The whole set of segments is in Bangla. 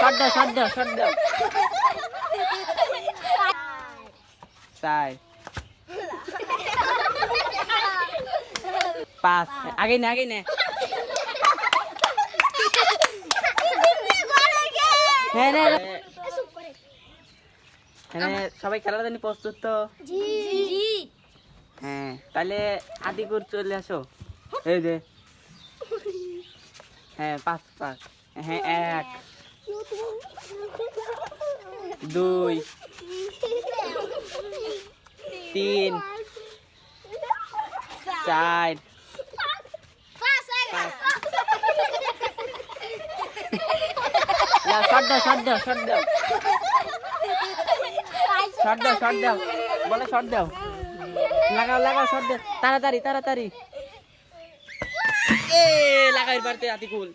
শট দাও শট দাও শট দাও। চার। পাঁচ। আগে নে আগে নে। হ্যাঁ হ্যাঁ সবাই খেলার জন্য প্রস্তুত তো? হ্যাঁ তাহলে আদি করে চলে আসো। এই যে। হ্যাঁ পাঁচ পাঁচ। হ্যাঁ এক। দুই, তিন, চার শট দাও শট দাও শট দাও। শট দাও শট দাও। বলে শট দাও। লাগাও লাগাও, শট দাও। তাড়াতাড়ি তাড়াতাড়ি। এ লাগাই পারতে, আতিকুল।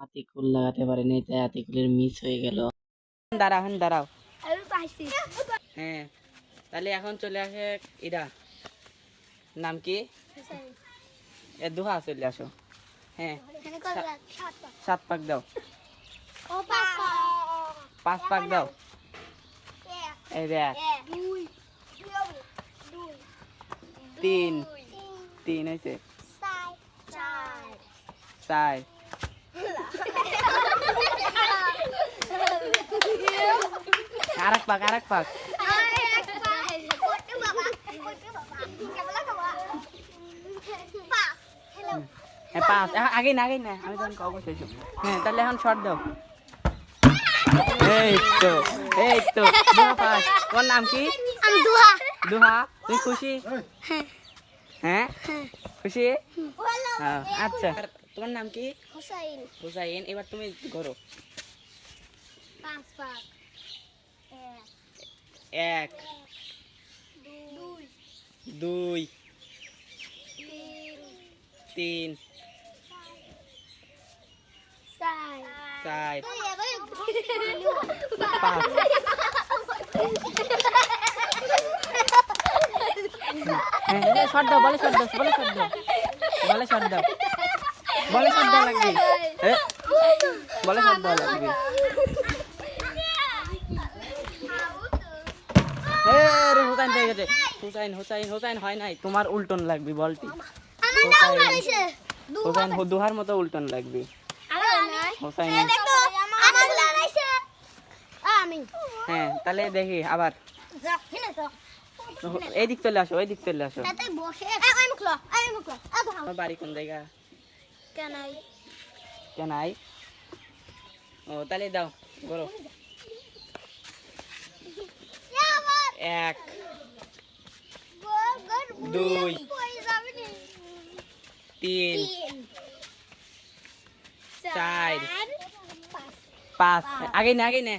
আতিকুল লাগাতে পারেনি তাই আতিকুলের মিস হয়ে গেল। দাঁড়াও হ্যাঁ দাঁড়াও। হ্যাঁ তাহলে এখন চলে আসে ইরা। নাম কি? এ দুহা চলে আসো। হ্যাঁ সাত পাক। দাও। পাঁচ পাক। দাও। এই দেখ। তিন। তিন। হয়েছে চার আর এক পাক আর এক পাক। হ্যাঁ পাঁচ আ- আগে না আগে না আমি তখন কব শেষ হ্যাঁ তাহলে এখন শর্ট দাও। এই তো এই তো দুহা পাস। তোমার নাম কি? দুহা। তুমি খুশি? হ্যাঁ? খুশি? হ্যাঁ, আচ্ছা। তোমার নাম কি? হুসাইন। এবার তুমি করো এক দুই তিন চার পাঁচ হ্যাঁ শর্ট দাও বলে শর্ট দাও বলে শর্ট দাও বলে শর্ট দাও বলে শর্ট দাও লাগবে। এ, বলে শর্ট দাও লাগবে এ রে হুসাইন গেছে। হুসাইন হুসাইন হুসাইন হয় নাই। তোমার উল্টন লাগবে বলটি। হুসাইন দুহার মতো উল্টন লাগবে। হুসাইন। হ্যাঁ তাহলে দেখি আবার। এই দিক চলে আসো এই দিক চলে আসো আমার বাড়ি কোন জায়গা? কেন কেন আই ও তাহলে দাও বলো। এক দুই তিন চার পাঁচ। আগে না আগে না।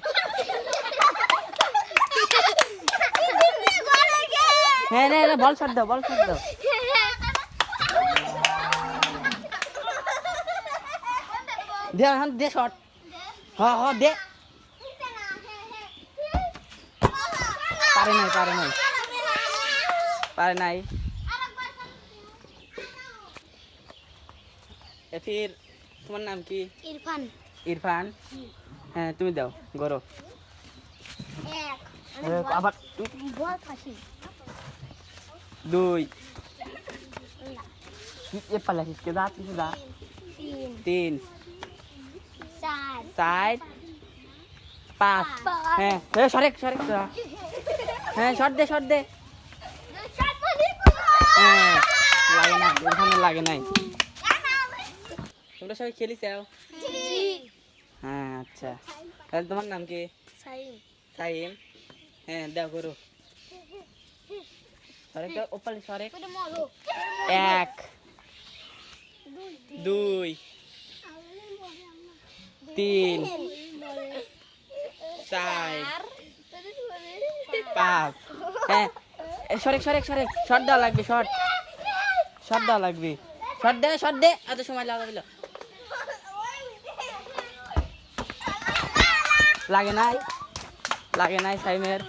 হ্যাঁ না, বল শট দাও বল শট দাও দে দে শট। হ হ দে। পারে নাই পারে নাই। পারে নাই। এ ফির তোমার নাম কি? ইরফান। ইরফান? হ্যাঁ তুমি দাও গরো। এক আবার দুই। এ পালাছিস কে দা কিছু দা তিন। চার। পাঁচ। হ্যাঁ সরেক সরেক। হ্যাঁ শট দে শট দে। হ্যাঁ লাগে না লাগে নাই। তোমরা সবাই খেলিস হ্যাঁ আচ্ছা। তাহলে তোমার নাম কি? সাইম। হ্যাঁ দাও, করো। সরেক দাও ওপালে মরো এক। দুই। তিন। চার। কাজ হ্যাঁ। সরেক সরেক সরেক। শর্ট দেওয়া লাগবে, শর্ট। শর্ট দেওয়া লাগবে। শর্ট দে শর্ট দে। এত সময় লাগা লাগে নাই? লাগে নাই, সাইমের।